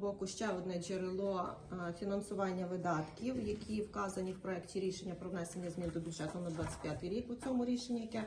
боку ще одне джерело е, фінансування видатків, які вказані в проєкті рішення про внесення змін до бюджету на 25 рік. У цьому рішенні, яке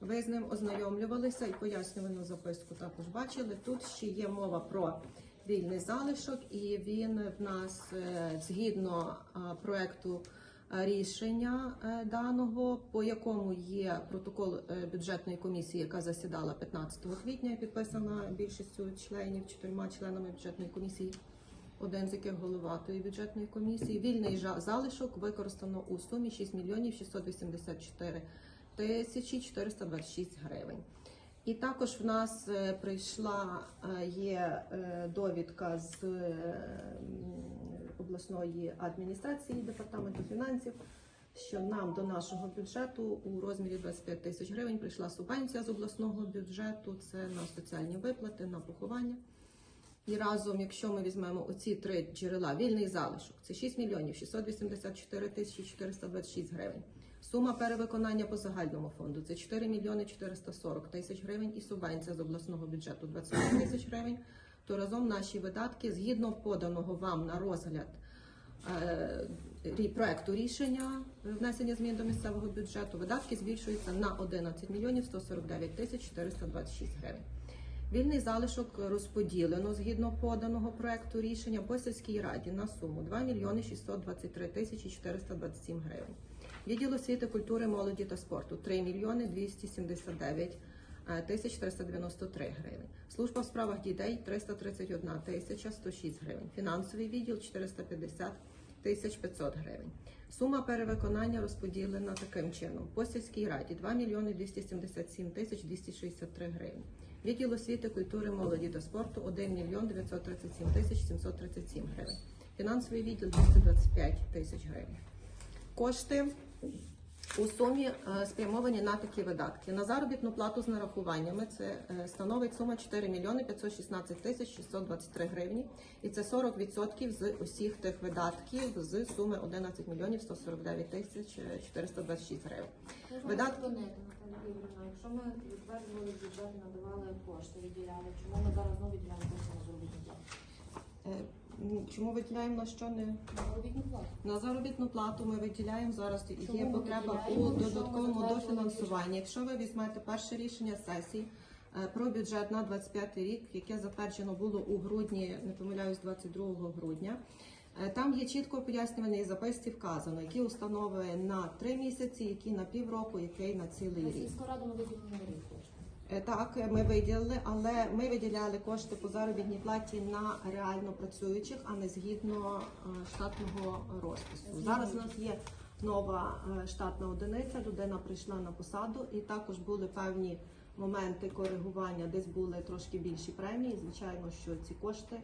ви з ним ознайомлювалися і пояснювальну записку також бачили. Тут ще є мова про вільний залишок, і він в нас е, згідно проєкту е, рішення е, даного, по якому є протокол е, бюджетної комісії, яка засідала 15 квітня, підписана більшістю членів, чотирма членами бюджетної комісії. Один з яких голова тої бюджетної комісії. Вільний залишок використано у сумі 6 мільйонів 684 тисячі 426 гривень. І також в нас е, прийшла е, є е, довідка з е, обласної адміністрації департаменту фінансів, що нам до нашого бюджету у розмірі 25 тисяч гривень прийшла субвенція з обласного бюджету. Це на соціальні виплати, на поховання. І разом, якщо ми візьмемо оці три джерела, вільний залишок це 6 мільйонів 684 тисячі 426 гривень. Сума перевиконання по загальному фонду це 4 мільйони 440 тисяч гривень і субвенція з обласного бюджету 25 тисяч гривень. То разом наші видатки згідно поданого вам на розгляд проекту рішення е, внесення змін до місцевого бюджету, видатки збільшуються на 11 мільйонів 149 тисяч 426 гривень. Вільний залишок розподілено згідно поданого проекту рішення по сільській раді на суму 2 мільйони 623 тисячі 427 гривень. Відділ освіти, культури, молоді та спорту 3 мільйони 279 е, тисяч 393 гривень. Служба в справах дітей 331 тисяча 106 гривень. Фінансовий відділ 450 тисяч 500 гривень. Сума перевиконання розподілена таким чином. По сільській раді 2 мільйони 277 тисяч 263 гривень. Відділ освіти, культури, молоді та спорту 1 мільйон 937 тисяч 737 гривень. Фінансовий відділ 225 тисяч гривень. Кошти у сумі е, спрямовані на такі видатки. На заробітну плату з нарахуваннями це е, становить сума 4 мільйони 516 тисяч 623 гривні. І це 40% з усіх тих видатків з суми 11 мільйонів 149 тисяч е, 426 гривень. Можна Видатки- якщо ми відтверджували бюджет надавали кошти, виділяли, чому ми зараз знову на заробітну плату? М, Чому виділяємо на що не На заробітну плату. На заробітну плату ми виділяємо зараз. Є Чому ми потреба у додатковому дофінансуванні. Якщо ви візьмете перше рішення сесії е, про бюджет на 25 рік, яке затверджено було у грудні, не помиляюсь, 22 грудня. е, Там є чітко пояснювані записці вказано, які установи на три місяці, які на півроку, який на цілий рік. сільську раду ми виділили рік Так, ми виділили, але ми виділяли кошти по заробітній платі на реально працюючих, а не згідно е, штатного розпису. Зараз у нас є нова е, штатна одиниця. Людина прийшла на посаду, і також були певні моменти коригування, десь були трошки більші премії. Звичайно, що ці кошти е,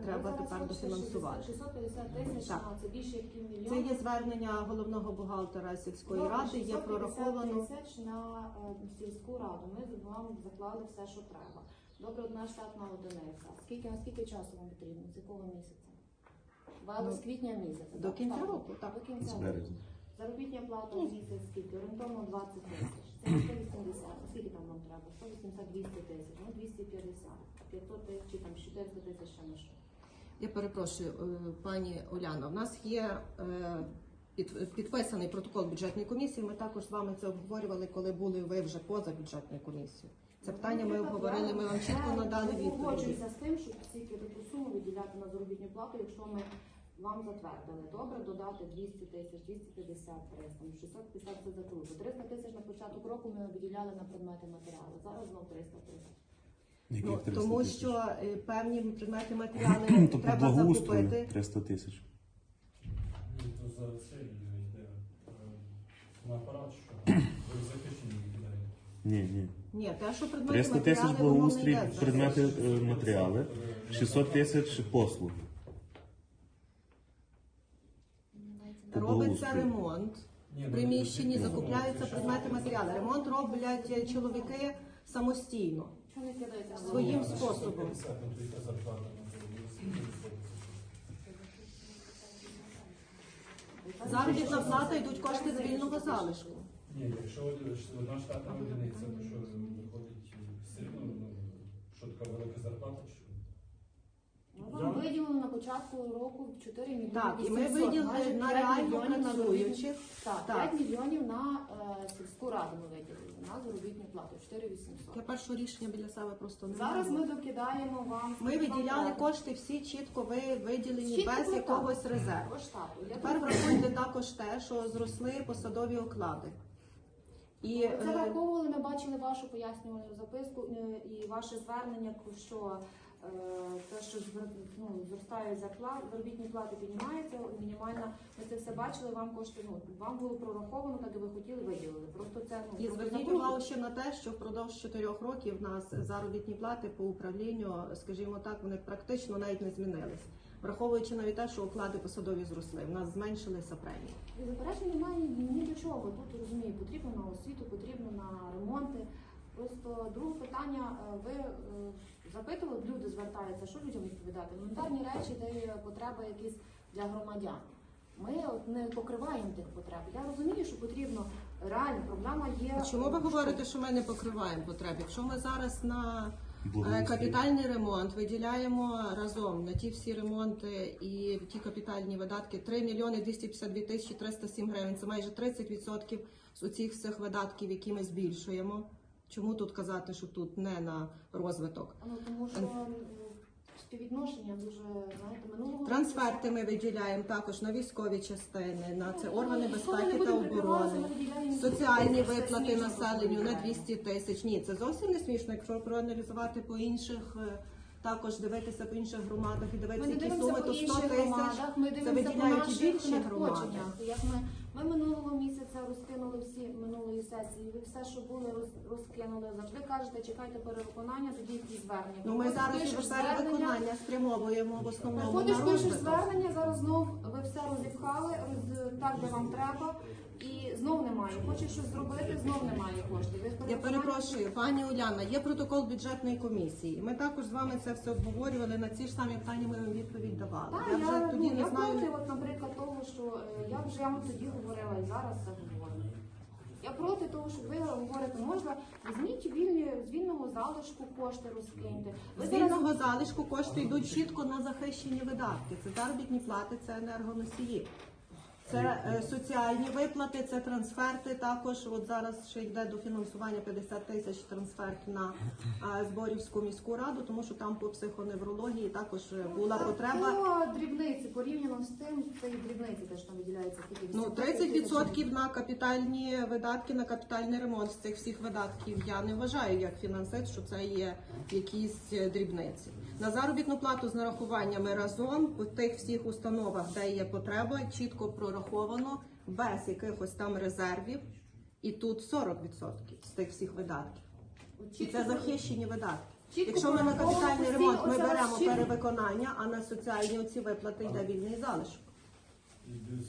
Ну, треба тепер дофінансувати. 650 тисяч, Так. а це більше як півмільйона. Це є звернення головного бухгалтера сільської Добре, ради. Є 650 прораховано. тисяч на е, сільську раду. Ми вам заклали все, що треба. Добре, одна штатна одиниця. Скільки, наскільки часу вам потрібно? З якого місяця? Вали Ну, з квітня місяця. до так? кінця Так, року, так. До кінця року. березня. Заробітня плата в місяць скільки? Орієнтовно 20 тисяч. Це 180. Скільки там нам треба? 180 200 тисяч. Ну 250. 500 тисяч чи там 400 тисяч ще на що. Я перепрошую, е, пані Оляна. В нас є е, підписаний протокол бюджетної комісії. Ми також з вами це обговорювали, коли були ви вже поза бюджетною комісією. Це питання ми обговорили. Ми вам чітко надали Я відповіді. погоджуюся з тим, щоб стільки таку суму виділяти на заробітну плату, якщо ми вам затвердили. Добре, додати 200 тисяч, 250, 300, ну, 650 це закруто. 300 тисяч на початок року ми виділяли на предмети матеріали. Зараз знов 300 тисяч. Ну, тому тисяч? що е, певні предмети матеріали треба благоустрою закупити. 300 тисяч. Ну, то за це йде е, на апарат, що ви захищені віддаєте. Ні, ні. Ні, те, що предмети 300 тисяч воно не благоустрій, предмети е, матеріали, 600 тисяч послуг. По Робиться ремонт. В ну, приміщенні ну, закупляються ну, предмети матеріали. Ремонт роблять е, чоловіки самостійно. Своїм способом. 650, то яка зарплата на це? Заробітна плата йдуть кошти з вільного залишку. Ні, якщо одна штатна одиниця, то що виходить все рівно, ну, що така велика зарплата, вам виділили на початку року 4 мільйони Так, і ми 800, виділили на 5 реально мільйонів на заробітну працюючих. Так, Так. 5 мільйонів на е, сільську раду ми виділили на заробітну плату 4800. Я першого рішення біля себе просто не Зараз маю. ми докидаємо вам. Ми виділяли кошти всі чітко ви виділені Чітко без якогось резерву. Штату. Я Тепер врахуйте також те, що зросли посадові оклади. І Це е, враховували, ми бачили вашу пояснювальну записку е, і ваше звернення, що те, що ну, зростає зарплат, заробітні плати піднімаються, мінімальна. Ми це все бачили, вам кошти, ну, вам було прораховано, так і ви хотіли, виділили. Просто це ну, І зверніть увагу ще на те, що впродовж чотирьох років в нас заробітні плати по управлінню, скажімо так, вони практично навіть не змінились. Враховуючи навіть те, що оклади посадові зросли, в нас зменшилися премії. І Заперечень немає ні до чого. Тут розумію, потрібно на освіту, потрібно на ремонти. Просто друге питання, е, ви е, запитували, люди звертаються, що людям відповідати? Елементарні речі, де є потреби якісь для громадян. Ми от не покриваємо тих потреб. Я розумію, що потрібно реально проблема є. А чому ви говорите, що ми не покриваємо потреб? Якщо ми зараз на е, капітальний ремонт виділяємо разом на ті всі ремонти і ті капітальні видатки 3 мільйони 252 тисячі 307 гривень, це майже 30% з усіх всіх видатків, які ми збільшуємо. Чому тут казати, що тут не на розвиток? Ну тому що співвідношення дуже знаєте минулого Трансферти ми виділяємо також на військові частини, на це органи Ніхто безпеки та оборони. Соціальні виплати населенню на виглядає. 200 тисяч. Ні, це зовсім не смішно. Якщо проаналізувати по інших, е, також дивитися по інших громадах і дивитися, які суми, то 100 інших тисяч. по виділяють більші громади. Як ми, ми минулого місяця розкинули всі минулої сесії, ви все, що були, роз- розкинули. Завжди кажете, чекайте перевиконання, тоді якісь звернення. Ну ми Приходиш, зараз пишеш звернення, перевиконання спрямовуємо в основному Приходиш, на пишеш розвиток. звернення, зараз знов ви все розіпхали, роз, так, де вам треба, і знов немає. Хоче щось зробити, знов немає коштів. Ви Я перепрошую, пані Уляна, є протокол бюджетної комісії. Ми також з вами це все обговорювали. На ці ж самі питання ми вам відповідь давали. Так, я вже я, тоді ну, не я знаю. проти, от, наприклад, того, що е, я вже вам тоді говорила і зараз це говорю. Я проти того, що ви говорите, можна візьміть вільні, з вільного залишку кошти розкиньте. Ви З зараз вільного залишку кошти йдуть чітко на захищені видатки. Це заробітні плати, це енергоносії. Це е, соціальні виплати, це трансферти. Також от зараз ще йде до фінансування 50 тисяч трансферт на е, зборівську міську раду, тому що там по психоневрології також е, була потреба. по дрібниці порівняно з тим, це і дрібниці теж там виділяється скільки Ну 80 тисяч. 30% на капітальні видатки, на капітальний ремонт з цих всіх видатків. Я не вважаю як фінансист, що це є якісь е, дрібниці. На заробітну плату з нарахуваннями разом по тих всіх установах, де є потреба, чітко прораховано без якихось там резервів. І тут 40% з тих всіх видатків. І це захищені видатки. Якщо ми на капітальний ремонт ми беремо перевиконання, а на соціальні оці виплати йде вільний залишок.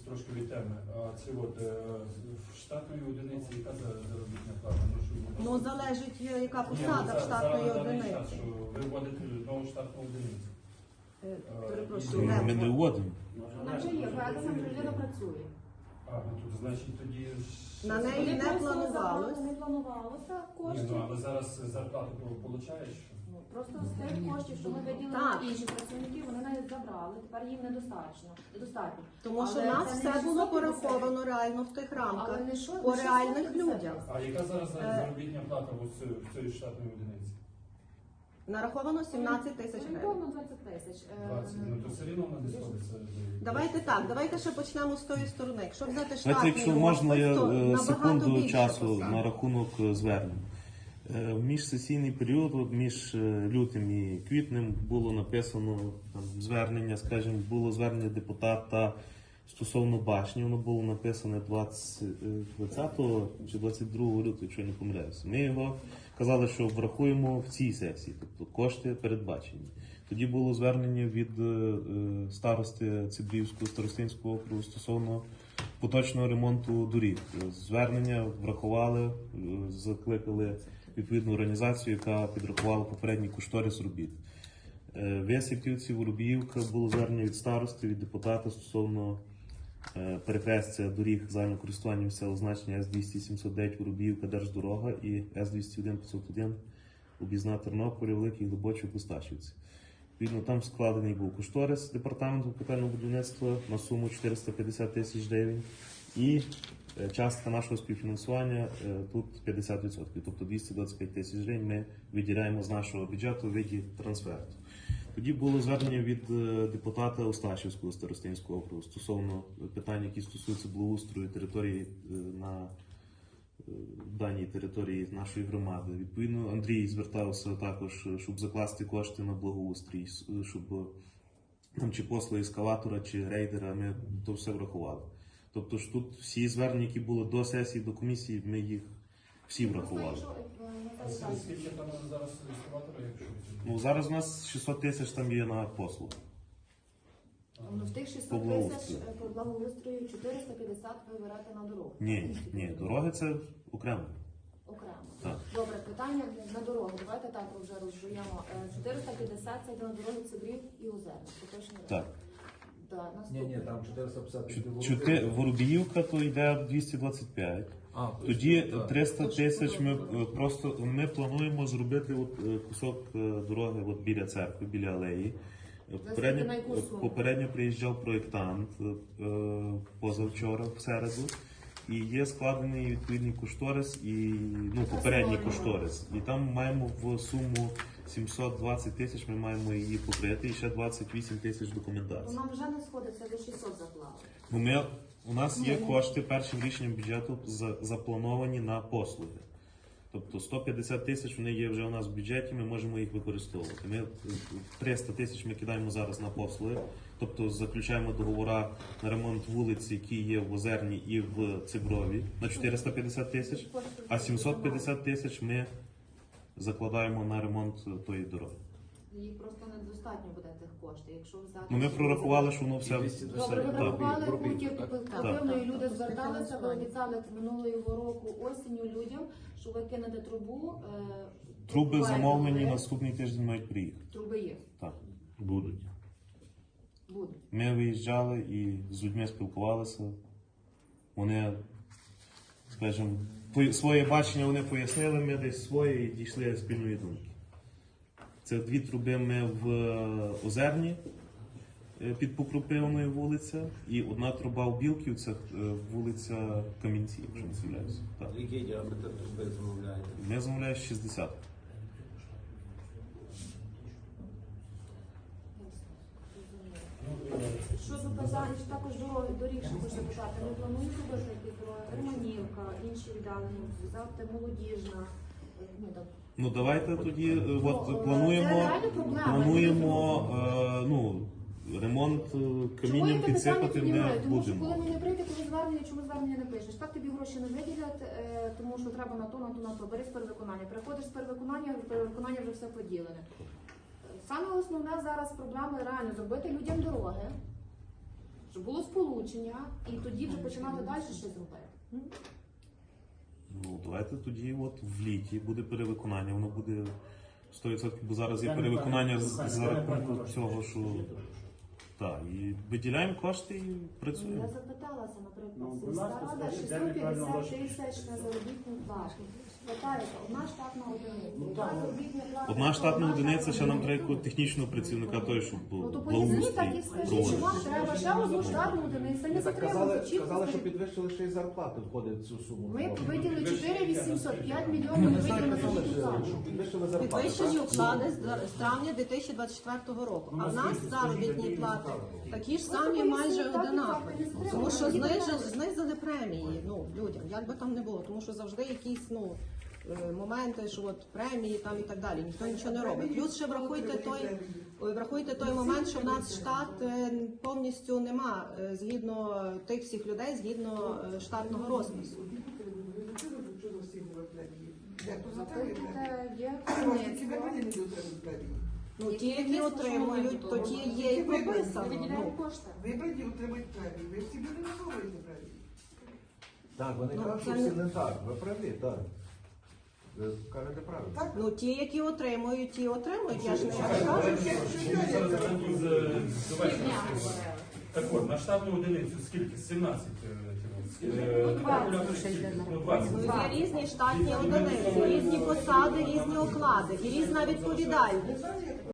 Трошки від теми. А це от е, в штатної одиниці, яка заробітна плата? Ну, Ну залежить е, яка Ні, ну, посада в штатної одиниці. що Ви вводите нову штатну одиницю. Е, Перепрошую, Ми не вводимо. Вона вже є, проект сам людина працює. А, ну тут значить тоді ж- На неї не планувалось. Не планувалося Ні, коштів. ну але зараз зарплату получаєш. Ну, Просто з тих коштів, що ми виділили Так. на інші працівників, вони навіть забрали. Тепер їм недостатньо. недостатньо. Тому що Але нас це не все було 650. пораховано реально в тих рамках. Але не що, по не реальних 650. людях. А яка зараз Е. заробітня плата в в штатної одиниці? Нараховано 17 тисяч гривень. Орієнтовно 20 тисяч. Е, 20. Ну то все рівно вона не сходиться. Давайте так, давайте ще почнемо з тої сторони. Якщо взяти Знаєте, штатний якщо можна, я то е, набагато секунду більше часу посад. на рахунок е, звернень. Е, В міжсесійний період, от між е, лютим і квітнем, було написано там, звернення, скажімо, було звернення депутата стосовно башні, воно було написане 20, е, 20 чи 22 лютого, якщо я не помиляюся. Ми його казали, що врахуємо в цій сесії, тобто кошти передбачені. Тоді було звернення від е, е, старости Цибрівського старостинського округу стосовно поточного ремонту доріг. Звернення врахували, е, закликали відповідну організацію, яка підрахувала попередній кошторис робіт. Е, Висипівці, Воробіївка було звернення від старости, від депутата стосовно е, перехрестя доріг загального користування місцевого значення С-200-709 Воробіївка Держдорога і С-201-501 об'їзна Тернополя, Великий Глибочок, Осташівці. Відповідно, там складений був кошторис департаменту капітального будівництва на суму 450 тисяч гривень. І е, частка нашого співфінансування е, тут 50%, тобто 225 тисяч гривень ми виділяємо з нашого бюджету у виді трансферту. Тоді було звернення від е, депутата Осташівського старостинського округу стосовно питань, які стосуються благоустрою території е, на е, даній території нашої громади. Відповідно, Андрій звертався також, щоб закласти кошти на благоустрій, щоб там чи послуги ескалатора, чи рейдера, ми то все врахували. Тобто ж тут всі звернення, які були до сесії, до комісії, ми їх всі врахували. Е, скільки там зараз реєстратора, якщо Ну зараз у нас 600 тисяч там є на послуги. Ну, в тих 600 тисяч благоустрою. е, по благоустрою 450 ви берете на дорогу. Ні, ні, дороги це окремо. Окремо. Так. Добре, питання на дорогу. Давайте так вже розжуємо. Е, 450 це йде на дороги Цибрів і Озерна. Поточно. Так. Да, Ні, ні, там 450 Чу- Чути Воробіївка то йде 225. А, Тоді так. 300 тисяч ми е, просто ми плануємо зробити от е, кусок е, дороги от біля церкви, біля алеї. Е, Попередньо, на яку суму? попередньо приїжджав проєктант е, е, позавчора в середу. І є складений відповідний кошторис і ну попередній кошторис. І там маємо в суму 720 тисяч. Ми маємо її покрити і ще 28 тисяч документації. То нам вже не сходиться до 600 заклали. Ну, ми, у нас є Ні, ні. кошти першим рішенням бюджету за- заплановані на послуги. Тобто 150 тисяч вони є вже у нас в бюджеті, ми можемо їх використовувати. Ми е, 300 тисяч ми кидаємо зараз на послуги, тобто заключаємо договори на ремонт вулиць, які є в Озерні і в Циброві на 450 тисяч, а 750 тисяч ми закладаємо на ремонт тої дороги. Їх просто недостатньо буде тих коштів. Якщо взяти Ну ми прорахували, що воно все, все Добре, ви так. врахували Пробіг, пунктів так? оперативно, і люди зверталися, ви обіцяли минулого року осінню людям, що ви кинете трубу. е, Труби замовлені наступний тиждень мають приїхати. Труби є, Так, будуть. будуть. Ми виїжджали і з людьми спілкувалися. Вони, скажімо, своє бачення вони пояснили, ми десь своє і дійшли спільної думки. Це дві труби ми в е, Озерні е, під Покропивною вулиця, і одна труба в Білківцях, це вулиця Камінці, якщо не з'являюся. Які діаметр труби замовляєте? Ми замовляємо 60. Ну, е, Щодо питань також дороги доріг, що хочу запитати, ми плануємо якісь дороги, Романівка, інші віддалені, взяти молодіжна. Ну, так. Ну давайте тоді е, Ну, от е, плануємо, реально проблема. плануємо е, ну, ремонт е, Чому камінням я питання підсипати піднімаю? ми Тому що коли будемо. мені прийде, коли звернення, чому звернення не пишеш? Так тобі гроші не виділять, е, тому що треба на то, на то, на то. Бери з перевиконання. Приходиш з перевиконання, перевиконання вже все поділене. Саме основне зараз проблема реально зробити людям дороги, щоб було сполучення, і тоді вже починати далі щось робити. Ну давайте тоді, от в літі буде перевиконання, воно буде 100%, бо зараз є перевиконання з- за рахунок цього, що так, і виділяємо кошти і Я запиталася, наприклад, Ну, будь сільська ласка, рада скажіть, де ви 650 гроші? тисяч на заробітну плату. Питається, одна штатна одиниця. Ну, Яка так. заробітна плата? Одна штатна одиниця, ще нам треба якогось технічного працівника, той, щоб Ну то поясніть так і благоустрій скажіть, що вам проводити. треба ще одну штатну одиницю. Не Так затримуйте, казали, чітко казали, що скажіть. підвищили ще й зарплати входить в цю суму. Ми виділили 4 800, 5 Ми мільйонів ми виділили казали, на що зарплату. підвищили зарплати. Підвищені так? оклади з з травня 2024 року. А в нас заробітні плати такі ж самі майже одинакові. Тому що знижили, знизили премії ну, людям, як би там не було, тому що завжди якісь ну, е, моменти, що от премії там і так далі, ніхто нічого не робить. Плюс ще врахуйте той, врахуйте той момент, що в нас штат е, повністю нема е, згідно тих всіх людей, згідно штатного розпису. Є Хмельницького. Ну ті, які отримують, то ті є і прописано. Ну. Вибрані отримують премію. Ви всі люди не говорите премію. Так, вони Ну, кажуть, що це всі не- не так. Ви праві, так. Ви кажете правильно. Так? Ну, ті, які отримують, ті отримують. Я ж не кажу. Завершимо. Так от, на штатну одиницю скільки? 17. е, е, Ну, 20. Ну, 20. Ну, Є різні штатні одиниці, різні посади, різні оклади і різна відповідальність.